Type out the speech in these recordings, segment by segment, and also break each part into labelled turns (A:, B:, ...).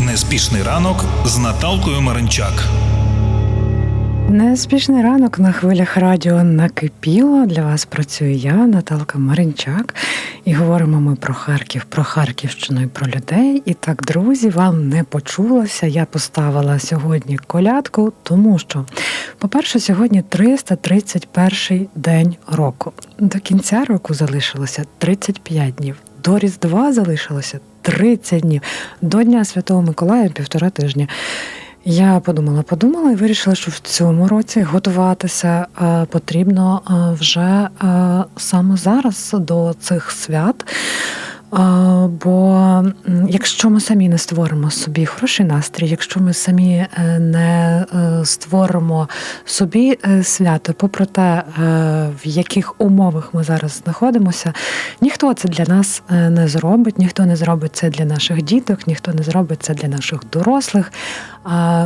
A: Неспішний ранок з Наталкою Маринчак.
B: Неспішний ранок на хвилях радіо накипіло. Для вас працюю я, Наталка Маринчак, і говоримо ми про Харків, про Харківщину і про людей. І так, друзі, вам не почулося. Я поставила сьогодні колядку, тому що, по-перше, сьогодні 331 день року. До кінця року залишилося 35 днів. До Різдва залишилося 30 днів. До Дня Святого Миколая півтора тижня. Я подумала, подумала і вирішила, що в цьому році готуватися е, потрібно е, вже е, саме зараз до цих свят. Бо якщо ми самі не створимо собі хороший настрій, якщо ми самі е, не е, створимо собі е, свято, попри те, в яких умовах ми зараз знаходимося, ніхто це для нас не зробить, ніхто не зробить це для наших діток, ніхто не зробить це для наших дорослих.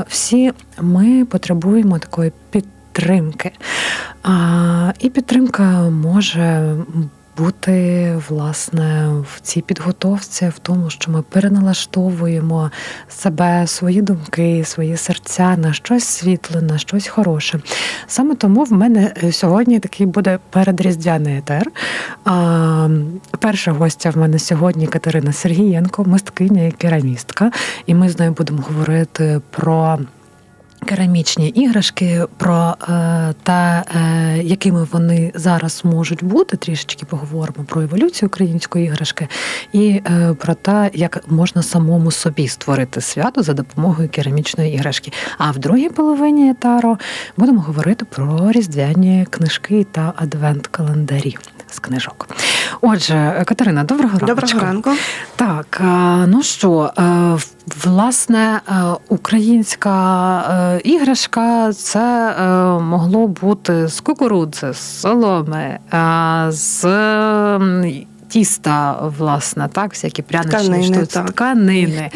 B: Всі ми потребуємо такої підтримки. І підтримка може бути власне в цій підготовці, в тому, що ми переналаштовуємо себе, свої думки, свої серця на щось світле, на щось хороше. Саме тому в мене е, сьогодні такий буде передріздвяний етер. А, перша гостя в мене сьогодні Катерина Сергієнко, мисткиня і керамістка. І ми з нею будемо говорити про. Керамічні іграшки, про е, те, е, якими вони зараз можуть бути, трішечки поговоримо про еволюцію української іграшки і е, про те, як можна самому собі створити свято за допомогою керамічної іграшки. А в другій половині етару будемо говорити про різдвяні книжки та адвент-календарі з книжок. Отже, Катерина, доброго ранку.
C: Доброго ранку.
B: Так, е, ну що, е, власне, е, українська іграшка це могло бути з кукурудзи, з соломи, з тіста, власне, так, всякі пряничні штуки,
C: так.
B: тканини.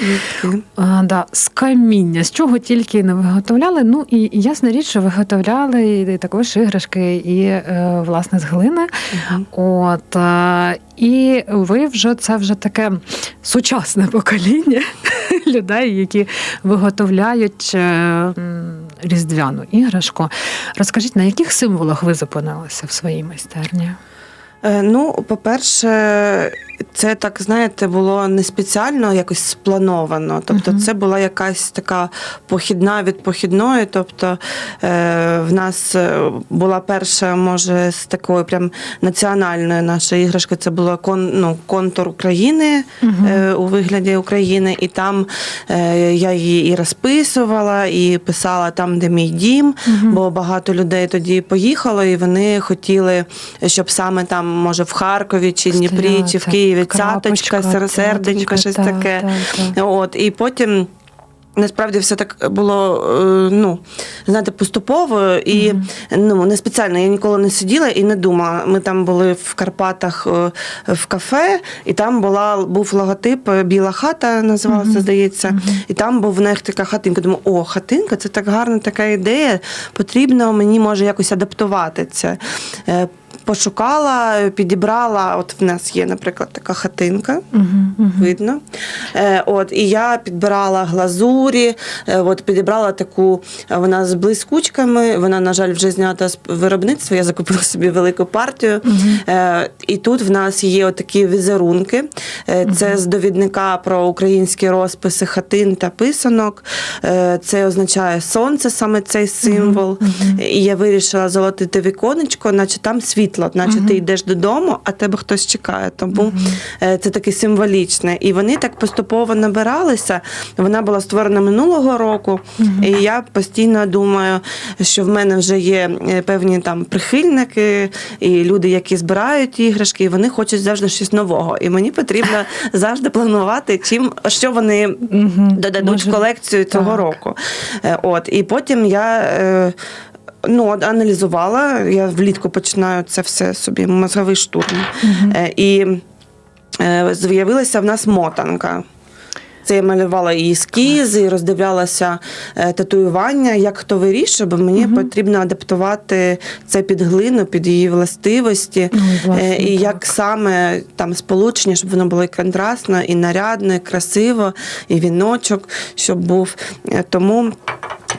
B: А, да, з каміння, з чого тільки не виготовляли. Ну і і ясна річ, що виготовляли і також іграшки, і е, власне з глини.
C: Мгм.
B: От е, і ви вже це вже таке сучасне покоління людей, які виготовляють е, різдвяну іграшку. Розкажіть, на яких символах ви зупинилися в своїй майстерні?
C: Е, Ну, по-перше, це так, знаєте, було не спеціально якось сплановано. Тобто, це була якась така похідна від похідної. Тобто е, в нас е, була перша, може, з такої прям національної наша іграшка. Це була кон, ну, контур України е, у вигляді України, і там е, я її і розписувала, і писала там, де мій дім. Бо багато людей тоді поїхало, і вони хотіли, щоб саме там, може, в Харкові чи Дніпрі, чи в Києві
B: крапочка,
C: цяточка, сер- серденько, щось
B: так,
C: таке.
B: так, так.
C: От, і потім. Насправді все так було, е, ну, знаєте, поступово і ну, не спеціально. Я ніколи не сиділа і не думала. Ми там були в Карпатах е, в кафе, і там була, був логотип е, Біла хата, називалася,
B: Мгм.
C: здається.
B: Мгм.
C: І там був в них така хатинка. Думаю, о, хатинка, це так гарна така ідея. Потрібно мені може якось адаптувати це. Пошукала, підібрала. От в нас є, наприклад, така хатинка.
B: Мгм, мгм.
C: Видно. Е, от, і я підбирала глазурі, е, от, підібрала таку, е, вона з блискучками, вона, на жаль, вже знята з виробництва, я закупила собі велику партію.
B: Мгм.
C: Е, і тут в нас є такі візерунки. Е, це з довідника про українські розписи хатин та писанок. Е, це означає сонце, саме цей символ.
B: Мгм.
C: І я вирішила золотити віконечко, наче там світло, наче ти йдеш додому, а тебе хтось чекає. Тому е, це таке символічне. І вони так поступово набиралися. Вона була створена минулого року, і я постійно думаю, що в мене вже є е, певні там прихильники і люди, які збирають іграшки, і вони хочуть завжди щось нового. І мені потрібно завжди планувати, чим що вони додадуть
B: Може,
C: в колекцію цього
B: так.
C: року. Е, От, і потім я. Ну, аналізувала, я влітку починаю це все собі, мозговий штурм. Е, І е, з'явилася в нас мотанка. Це я малювала і ескізи, і роздивлялася е, татуювання, як хто вирішує, бо мені потрібно адаптувати це під глину, під її властивості.
B: Ну, власне,
C: і
B: так.
C: як саме там сполучення, щоб воно було і контрастно, і нарядно, і красиво, і віночок, щоб був. Тому.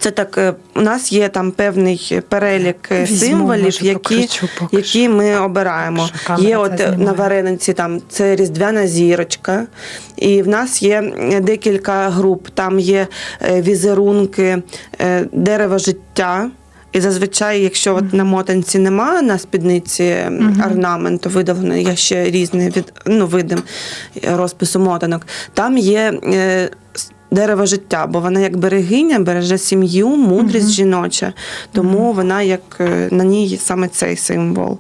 C: Це так, е, у нас є там певний перелік е,
B: Візьму,
C: символів,
B: може,
C: які, які ми обираємо. Є от е, на варениці там це різдвяна зірочка, і в нас є декілька груп. Там є візерунки дерева життя. І зазвичай, якщо от на мотанці немає на спідниці м, орнаменту видавлений, є ще різні від ну, види розпису мотанок. Там є е, дерево життя, бо вона як берегиня береже сім'ю, мудрість жіноча. Тому вона як е, на ній саме цей символ.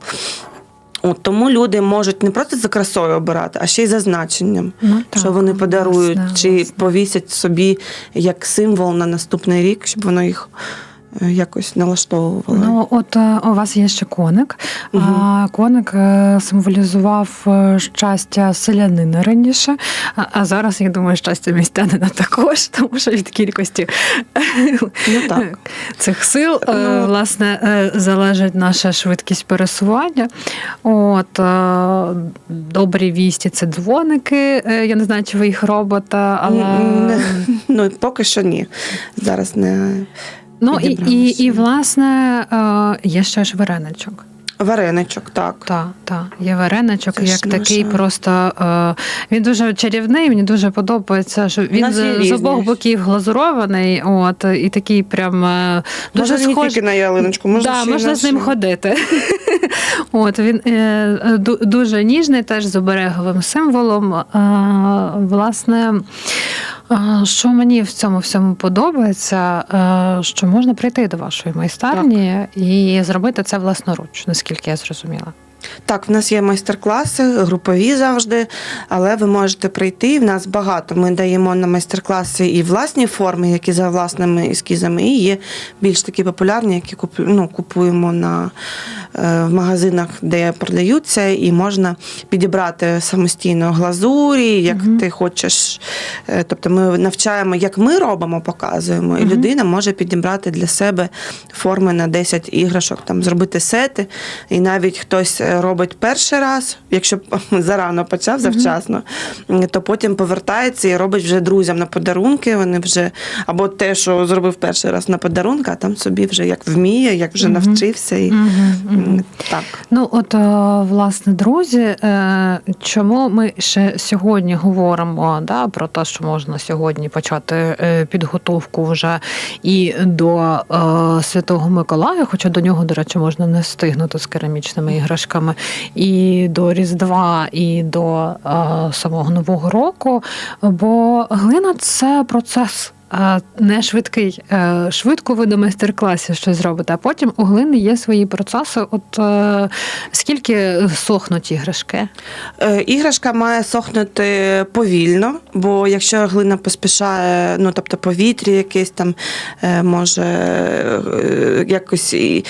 C: От, тому люди можуть не просто за красою обирати, а ще й за значенням,
B: Ну, так,
C: що вони подарують,
B: власне,
C: чи
B: власне.
C: повісять собі як символ на наступний рік, щоб воно їх якось налаштовувало.
B: Ну, от е, у вас є ще коник. А коник е, символізував е, щастя селянина раніше, а, зараз, я думаю, щастя містянина також, тому що від кількості
C: Ну, так.
B: цих сил е,
C: Ну,
B: власне е, залежить наша швидкість пересування. От е, добрі вісті це дзвоники. Е, Я не знаю, чи ви їх робите, але
C: Ну, поки що ні. Зараз не
B: ну і, і, і власне е, є ще ж вареничок.
C: вареничок, так.
B: Так, так, є вареничок,
C: Це
B: як такий
C: наша-
B: просто. Е, він дуже чарівний, мені дуже подобається, що він з, з обох боків глазурований, от, і такий прям е, дуже
C: Може, не тільки на ялиночку, можна
B: да,
C: ще
B: можна
C: на
B: з ним ходити. От він е, дуже ніжний, теж з обереговим символом. Е, власне, що мені в цьому всьому подобається, е, що можна прийти до вашої майстерні і зробити це власноруч, наскільки я зрозуміла.
C: Так, в нас є майстер-класи, групові завжди, але ви можете прийти. В нас багато. Ми даємо на майстер-класи і власні форми, які за власними ескізами, і є більш такі популярні, які ну, купуємо на, е, в магазинах, де продаються, і можна підібрати самостійно глазурі, як ти хочеш. Е, Тобто ми навчаємо, як ми робимо, показуємо, і людина може підібрати для себе форми на 10 іграшок, там зробити сети, і навіть хтось е, робить перший раз, якщо зарано почав завчасно, то потім повертається і робить вже друзям на подарунки. Вони вже або те, що зробив перший раз на подарунки, а там собі вже як вміє, як вже навчився. І, Так.
B: Ну, от, е, власне, друзі, е, чому ми ще сьогодні говоримо да, про те, що можна сьогодні почати е, підготовку вже і до Святого Миколая, хоча до нього, до речі, можна не встигнути з керамічними іграшками, і до Різдва, і до е, самого Нового року. Бо глина це процес. Не швидкий, Е, швидко ви на майстер-класі щось зробите, а потім у глини є свої процеси. От е, скільки сохнуть іграшки?
C: Е, Іграшка має сохнути повільно, бо якщо глина поспішає, ну тобто повітря якесь там може якось і,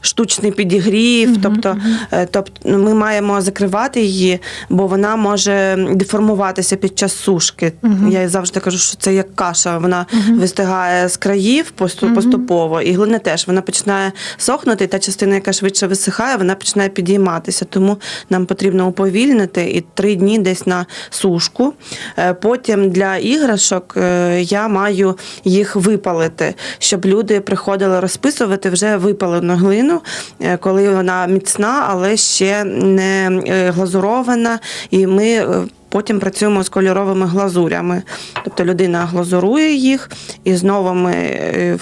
C: штучний підігрів, тобто, е, тобто ну, ми маємо закривати її, бо вона може деформуватися під час сушки. Я завжди кажу, що це як каша, вона вистигає з країв посту- поступово, і глина теж вона починає сохнути, і та частина, яка швидше висихає, вона починає підійматися. Тому нам потрібно уповільнити і три дні десь на сушку. Е, Потім для іграшок е, я маю їх випалити, щоб люди приходили розписувати вже випалену глину, е, коли вона міцна, але ще не глазурована. І ми Потім працюємо з кольоровими глазурями. Тобто людина глазурує їх, і знову ми е,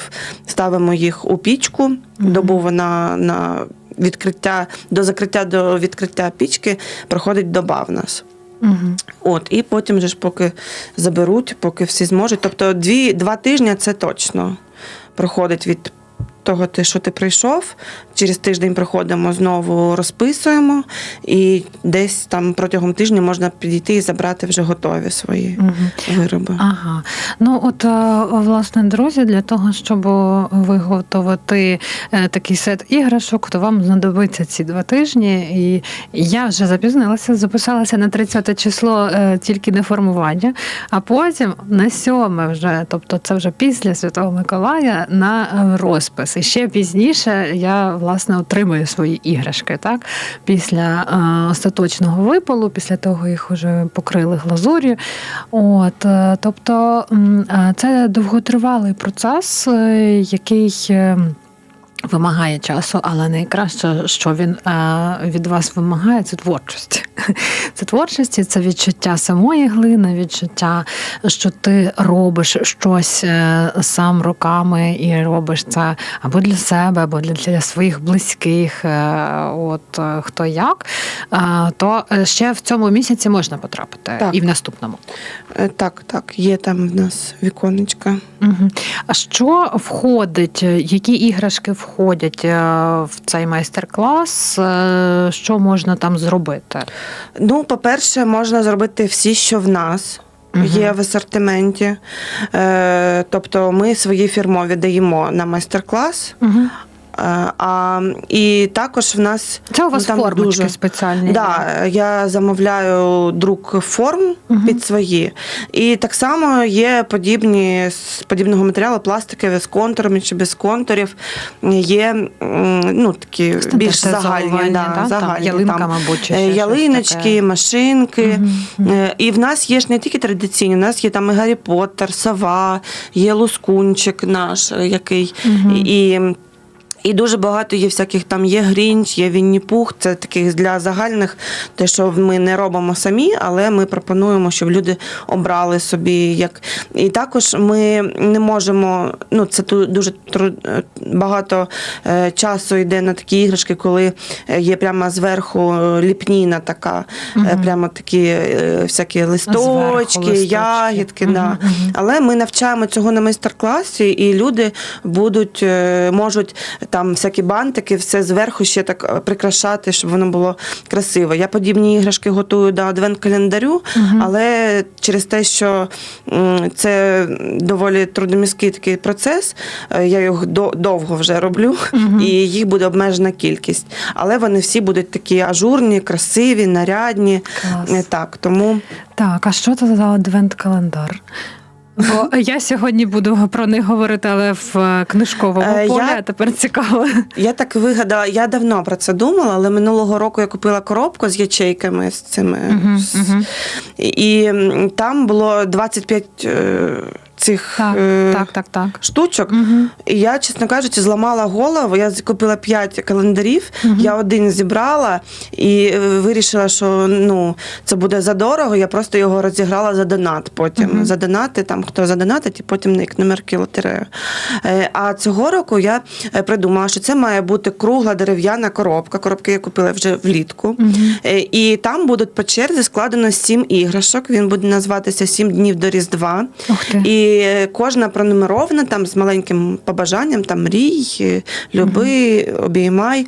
C: ставимо їх у пічку. Добу вона на відкриття до закриття до відкриття пічки проходить доба в нас.
B: Угу.
C: От, і потім же ж поки заберуть, поки всі зможуть. Тобто дві, два тижні це точно проходить від того, ти, що ти прийшов. Через тиждень приходимо знову, розписуємо, і десь там протягом тижня можна підійти і забрати вже готові свої
B: Мгм.
C: вироби.
B: Ага. Ну от е, власне, друзі, для того, щоб виготовити е, такий сет іграшок, то вам знадобиться ці два тижні. І я вже запізнилася, записалася на 30 число е, тільки на формування, а потім на 7 вже, тобто це вже після Святого Миколая, на розпис. І ще пізніше я власне отримую свої іграшки. Так, після е, остаточного випалу, після того їх вже покрили глазур'ю. От, е, тобто е, це довготривалий процес, е, який. Вимагає часу, але найкраще, що він від вас вимагає, це творчість. Це творчість, це відчуття самої глини, відчуття, що ти робиш щось е, сам руками і робиш це або для себе, або для, для своїх близьких, е, от е, хто як. То ще в цьому місяці можна потрапити
C: Так.
B: і в наступному.
C: Так, так, є там в нас віконечка.
B: Угу. А що входить? Які іграшки входять в цей майстер-клас? Що можна там зробити?
C: Ну, по-перше, можна зробити всі, що в нас.
B: Мгм.
C: Є в асортименті. Е, тобто ми свої фірмові даємо на майстер-клас.
B: Угу.
C: Е, а, і також в нас
B: Це у вас
C: там
B: формочки
C: дуже-
B: спеціальні.
C: Да, я замовляю друк форм
B: Мгм.
C: під свої. І так само є подібні з подібного матеріалу пластикові з контурами чи без контурів. Є ну, такі більш загальні, да,
B: там,
C: загальні
B: ялинка,
C: там,
B: мабуть, чи
C: е, ялиночки,
B: таке.
C: машинки. Е, І в нас є ж не тільки традиційні, у нас є там і Гаррі Поттер, Сова, є Лускунчик наш, е, який.
B: Мгм.
C: І, і дуже багато є всяких там є Грінч, є Вінні Пух. Це таких для загальних, те, що ми не робимо самі, але ми пропонуємо, щоб люди обрали собі як. І також ми не можемо. Ну, це дуже багато е, часу йде на такі іграшки, коли е, є прямо зверху е, ліпніна така,
B: Мгм.
C: прямо такі всякі листочки,
B: листочки.
C: ягідки.
B: Мгм,
C: Да. Але ми навчаємо цього на майстер-класі, і люди будуть можуть там всякі бантики, все зверху ще так е, прикрашати, щоб воно було красиво. Я подібні іграшки готую до адвент-календарю,
B: Мгм.
C: але через те, що це доволі трудоміський такий процес, е, я їх до- довго вже роблю,
B: Мгм.
C: і їх буде обмежена кількість. Але вони всі будуть такі ажурні, красиві, нарядні.
B: Клас.
C: Е, Так, тому
B: Так, а що це за адвент-календар? Бо я сьогодні буду про них говорити, але в е, книжковому
C: Е,
B: полі,
C: я-
B: тепер цікаво.
C: Я так вигадала, я давно про це думала, але минулого року я купила коробку з ячейками з цими.
B: Мгм,
C: з-
B: мгм.
C: І і там було 25 е, цих
B: Так,
C: е,
B: так, так, так.
C: штучок.
B: Угу.
C: І я, чесно кажучи, зламала голову. Я купила 5 календарів,
B: Мгм.
C: я один зібрала і е, вирішила, що ну, це буде задорого. Я просто його розіграла за донат потім.
B: Мгм.
C: За донати, там хто задонатить, і потім як номерки лотерею. Е, А цього року я е, придумала, що це має бути кругла дерев'яна коробка. Коробки я купила вже влітку.
B: Мгм.
C: Е, І там будуть по черзі складено сім іграшок. Він буде називатися Сім днів до Різдва.
B: Ух ти.
C: І кожна пронумерована там з маленьким побажанням, там мрій, люби, обіймай.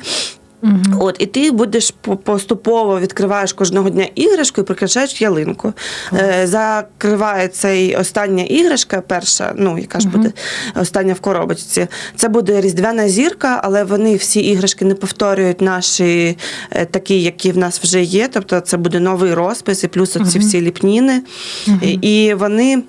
B: Мгм.
C: От, і ти будеш поступово відкриваєш кожного дня іграшку і прикрашаєш ялинку. Е, закриває цей остання іграшка, перша, ну яка ж буде остання в коробочці. Це буде різдвяна зірка, але вони всі іграшки не повторюють наші е, такі, які в нас вже є. Тобто це буде новий розпис, і плюс оці всі ліпніни. І, і вони.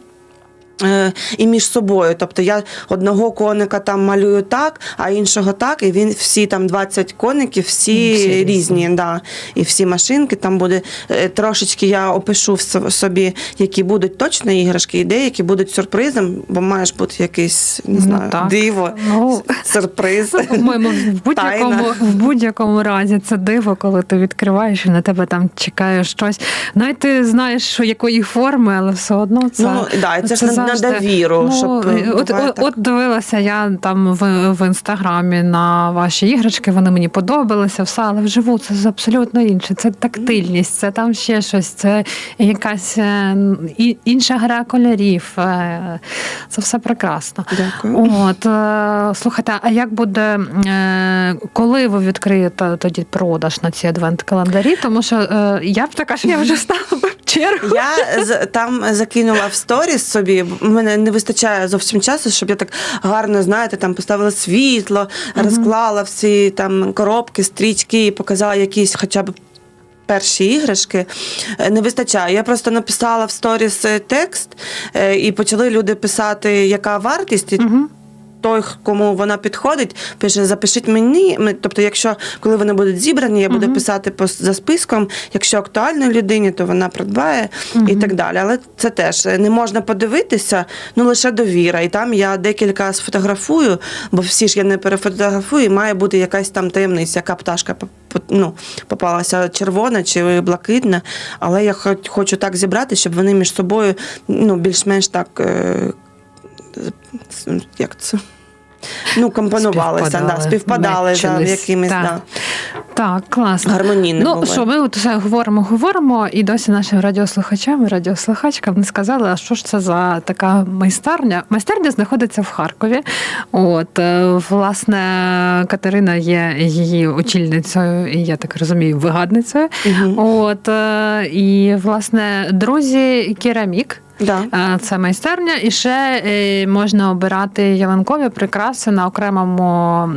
C: Е, І між собою, тобто я одного коника там малюю так, а іншого так, і він всі там 20 коників, всі,
B: Всі різні.
C: різні, да. і всі машинки там буде е, трошечки. Я опишу в собі, які будуть точно іграшки, і деякі будуть сюрпризом, бо маєш бути якийсь не
B: Ну,
C: знаю,
B: так.
C: диво,
B: Ну,
C: сюрприз.
B: В будь-якому, в будь-якому разі це диво, коли ти відкриваєш і на тебе там чекає щось. Навіть ти знаєш, що якої форми, але все одно це,
C: Ну, да, і це ж не
B: завжди.
C: довіру,
B: Ну,
C: щоб
B: е, от, от, от дивилася я там в, в інстаграмі на ваші іграшки, вони мені подобалися, все, але вживу це абсолютно інше. Це тактильність, це там ще щось, це якась е, і- інша гра кольорів. е, Це все прекрасно.
C: Дякую.
B: От слухайте, а як буде, коли ви відкриєте тоді продаж на ці адвент-календарі? Тому що я б така, що я вже стала в чергу.
C: Я там закинула в сторіс собі. Бо мене не вистачає зовсім часу, щоб я так гарно, знаєте, там поставила світло, розклала всі там коробки, стрічки і показала якісь хоча б. Перші іграшки Е, не вистачає. Я просто написала в сторіс е, текст, е, і почали люди писати, яка вартість.
B: Мгм.
C: Той, кому вона підходить, пише: запишіть мені. Ми- Тобто, якщо коли вони будуть зібрані, я буду писати по за списком. Якщо актуальній людині, то вона придбає і так далі. Але це теж е, не можна подивитися, ну лише довіра. І там я декілька сфотографую, бо всі ж я не перефотографую, і має бути якась там таємниця, яка пташка ну, попалася червона чи блакитна. Але я хоч- хочу так зібрати, щоб вони між собою ну, більш-менш так. е, Як це? Ну, компонувалися,
B: Співпадали.
C: да, співпадали за якимись
B: Так.
C: да,
B: Так, класно.
C: гармонійними
B: Ну
C: були.
B: що, ми от все говоримо, говоримо, і досі нашим радіослухачам і радіослухачкам не сказали, а що ж це за така майстерня. Майстерня знаходиться в Харкові. От, е, власне, Катерина є її очільницею, і я так розумію, вигадницею.
C: Мгм.
B: От, е, і, власне, друзі, керамік.
C: Да.
B: Це майстерня, і ще е, можна обирати ялинкові прикраси на окремому.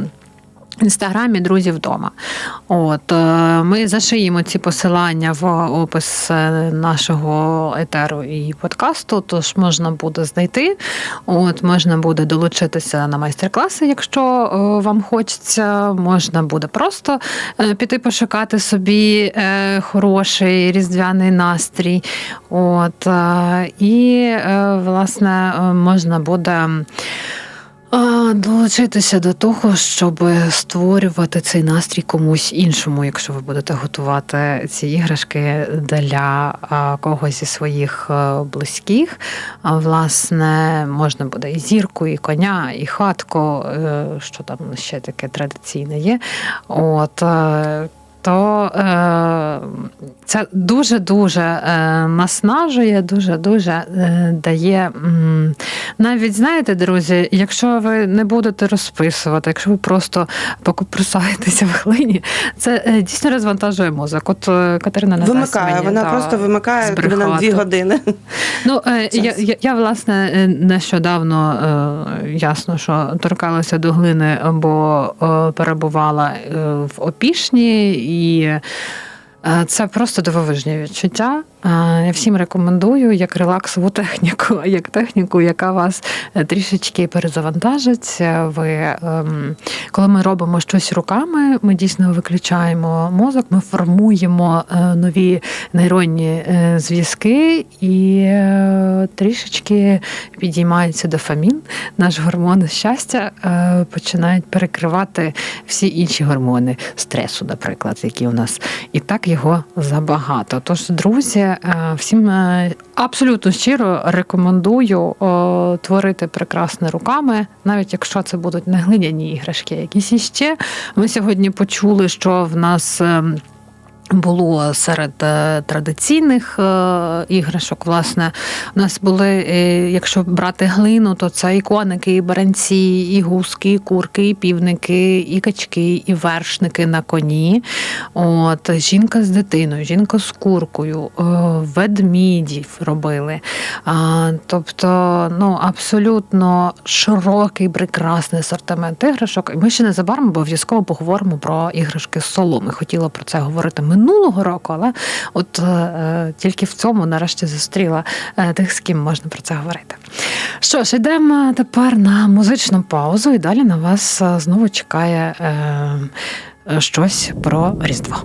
B: Інстаграмі друзі вдома. От е, ми зашиємо ці посилання в опис е, нашого етеру і подкасту. Тож можна буде знайти. От можна буде долучитися на майстер-класи, якщо е, вам хочеться. Можна буде просто піти пошукати собі хороший різдвяний настрій. От і власне можна буде. А, Долучитися до того, щоб створювати цей настрій комусь іншому, якщо ви будете готувати ці іграшки для когось зі своїх е, близьких. А, власне, можна буде і зірку, і коня, і хатку, е, що там ще таке традиційне є. От. Е, То е, це дуже-дуже е, наснажує, дуже-дуже е, дає. навіть знаєте, друзі, якщо ви не будете розписувати, якщо ви просто покуприсаєтеся в хлині, це е, дійсно розвантажує мозок. От е, Катерина не
C: Вимикає,
B: мені,
C: вона
B: та,
C: просто вимикає тобі на дві години.
B: Ну, е, я, я, я, власне, е, нещодавно е, ясно, що торкалася до глини, бо е, перебувала е, в опішні, і е, це просто дивовижні відчуття. Е, Я всім рекомендую як релаксову техніку, як техніку, яка вас е, трішечки перезавантажить. Е, Ви, ем, коли ми робимо щось руками, ми дійсно виключаємо мозок, ми формуємо е, нові нейронні е, зв'язки і е, трішечки підіймається дофамін. Наш гормон щастя е, починають перекривати всі інші гормони стресу, наприклад, які у нас і так його забагато. Тож, друзі, е, всім е, абсолютно щиро рекомендую творити прекрасне руками, навіть якщо це будуть не глиняні іграшки, якісь іще. Ми сьогодні почули, що в нас. Було серед е, традиційних е, іграшок. Власне, у нас були, е, якщо брати глину, то це і коники, і баранці, і гуски, і курки, і півники, і качки, і вершники на коні. От, жінка з дитиною, жінка з куркою, ведмідів робили. Тобто, ну, абсолютно широкий, прекрасний асортимент іграшок. Ми ще незабаром обов'язково поговоримо про іграшки з соломи. Хотіла про це говорити минулого року, але от е, тільки в цьому нарешті зустріла е, тих, з ким можна про це говорити. Що ж, йдемо тепер на музичну паузу, і далі на вас е, знову чекає е, е, щось про Різдво.